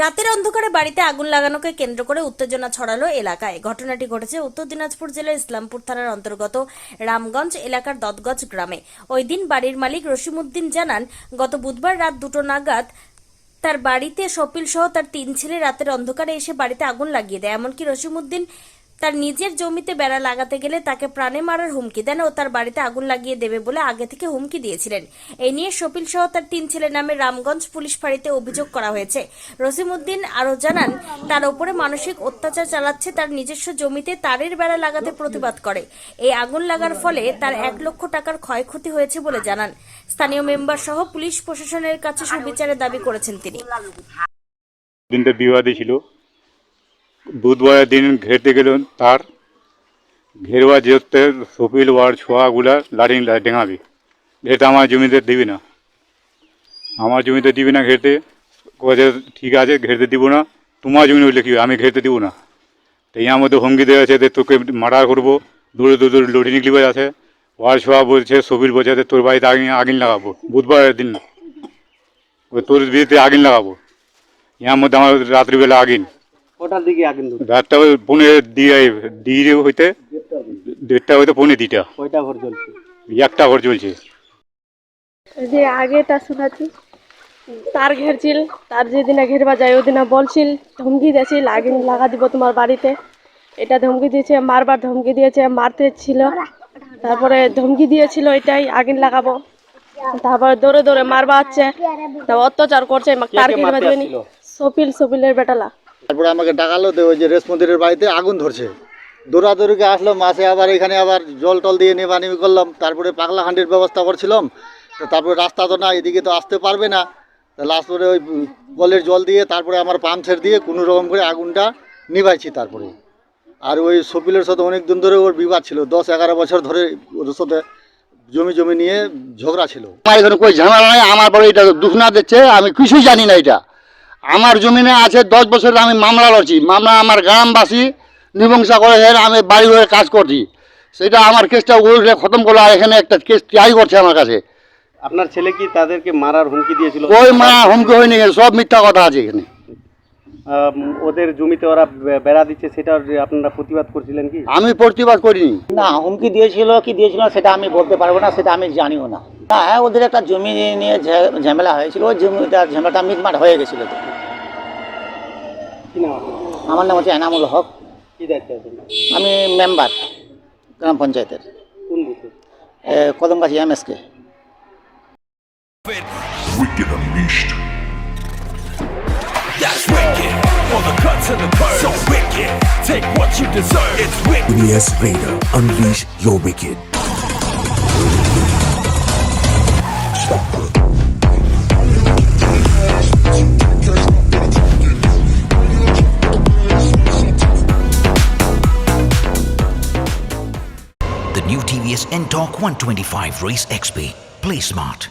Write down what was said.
রাতের অন্ধকারে বাড়িতে আগুন লাগানোকে কেন্দ্র করে উত্তেজনা ছড়ালো এলাকায়। ঘটনাটি ঘটেছে উত্তর দিনাজপুর জেলার ইসলামপুর থানার অন্তর্গত রামগঞ্জ এলাকার দতগজ গ্রামে। ওই দিন বাড়ির মালিক রশিমুদ্দিন জানান, গত বুধবার রাত দুটো নাগাদ তার বাড়িতে সপিল সহ তার তিন ছেলে রাতের অন্ধকারে এসে বাড়িতে আগুন লাগিয়ে দেয়। এমনকি রশিমুদ্দিন তার নিজের জমিতে বেড়া লাগাতে গেলে তাকে প্রাণে মারার হুমকি দেন ও তার বাড়িতে আগুন লাগিয়ে দেবে বলে আগে থেকে হুমকি দিয়েছিলেন। এই নিয়ে সপিল সহ তার তিন ছেলের নামে রামগঞ্জ পুলিশ ফাঁড়িতে অভিযোগ করা হয়েছে। রসিমুদ্দিন আরও জানান, তার ওপরে মানসিক অত্যাচার চালাচ্ছে তার নিজস্ব জমিতে তারের বেড়া লাগাতে প্রতিবাদ করে। এই আগুন লাগার ফলে তার এক লক্ষ টাকার ক্ষয়ক্ষতি হয়েছে বলে জানান। স্থানীয় মেম্বার সহ পুলিশ প্রশাসনের কাছে সুবিচারের দাবি করেছেন তিনি। দিনটা বিবাদী ছিল। বুধবারের দিন ঘেরতে গেলেন তার ঘেরবা যেতে সপিল ওয়ার ছোঁয়াগুলা লাড়ি ডেঙাবি। এটা আমার জমিতে দিবি না। আমার জমিতে দিবি না ঘেরতে। কয়ে ঠিক আছে, ঘেরতে দিব না। তোমার জমি হইলে কি আমি ঘেরতে দিব না। তো ইয়ার মধ্যে হুমকি দেওয়া আছে যে, তোকে মার্ডার করব। দূরে দূরে লড়ি নিকলিবে আছে। ওয়ার ছোঁয়া বলছে সপিল বলছে তোর বাড়িতে আগুন আগুন লাগাবো। বুধবারের দিন তোর বিয়েতে আগুন লাগাবো। ইয়ার মধ্যে আমার রাত্রিবেলা আগুন। কটার দিকে রাতটা ওই পৌনে দিয়ে দিয়ে হইতে দেড়টা হইতে। পৌনে দুইটা কয়টা ঘর জ্বলছে। একটা ঘর চলছে যে আগেটা শোনাচ্ছি তার ঘেরছিল তার যেদিনে ঘেরবা যায় ওদিনে বলছিল ধমকি দিয়েছিল আগুন লাগা দিব তোমার বাড়িতে। এটা ধমকি দিয়েছে মারবার ধমকি দিয়েছে মারতে ছিল। তারপরে ধমকি দিয়েছিল এটাই আগুন লাগাবো। তারপরে দৌড়ে দৌড়ে মারবা হচ্ছে। অত্যাচার করছে তার ঘেরবা সপিল সপিলের বেটালা। তারপরে আমাকে ডাকালো ওই যে রেস মন্দিরের বাড়িতে আগুন ধরছে। দৌড়াদৌড়িকে আসলো, মাসে আবার এখানে আবার জল টল দিয়ে নেবা নেমি করলাম, তারপরে পাগলা হান্ডির ব্যবস্থা করছিলাম। তো তারপরে রাস্তা তো না এদিকে তো আসতে পারবে না। লাস্ট পরে ওই কলের জল দিয়ে তারপরে আমার পাম্প ছেড়ে দিয়ে কোনো রকম করে আগুনটা নিভাইছি তারপরে। আর ওই সপিলের সাথে অনেক দিন ধরে ওর বিবাদ ছিল, দশ এগারো বছর ধরে ওর সাথে জমি জমি নিয়ে ঝগড়া ছিল। এখানে કોઈ ঝামেলা নাই, আমার পরে এটা দুঃখনা দিচ্ছে, আমি কিছুই জানি না এটা। আমার জমিনে আছে দশ বছর আমি মামলা লড়ছি। মামলা আমার গ্রামবাসী মীমাংসা করে আমি বাড়ি ঘরে কাজ করছি। সেটা আমার কেসটা উল্টে খতম করল আর এখানে একটা কেস ট্রাই করছে আমার কাছে। আপনার ছেলে কি তাদেরকে মারার হুমকি দিয়েছিল? ওই মা হুমকি হয়নি সব মিথ্যা কথা আছে এখানে। ওদের জমিতে ওরা বেড়া দিচ্ছে সেটা আপনারা প্রতিবাদ করছিলেন কি? আমি প্রতিবাদ করিনি। না হুমকি দিয়েছিল কি দিয়েছিল সেটা আমি বলতে পারব না সেটা আমি জানিও না। হ্যাঁ ওদের একটা জমি নিয়ে ঝে- ঝামেলা হয়েছিল ওই জমিটা ঝামেলাটা মিটমাট হয়ে গেছিল। তো? আমার নাম হচ্ছে এনামুল হক কি আমি মেম্বার গ্রাম পঞ্চায়েতের Kadamgachhi MSK Wicked Unleashed. That's wicked. All the cuts and the curves. So wicked. Take what you deserve. It's wicked. Yes, Vader. Unleash your wicked. New TVS NTORQ 125 Race XP. Play smart.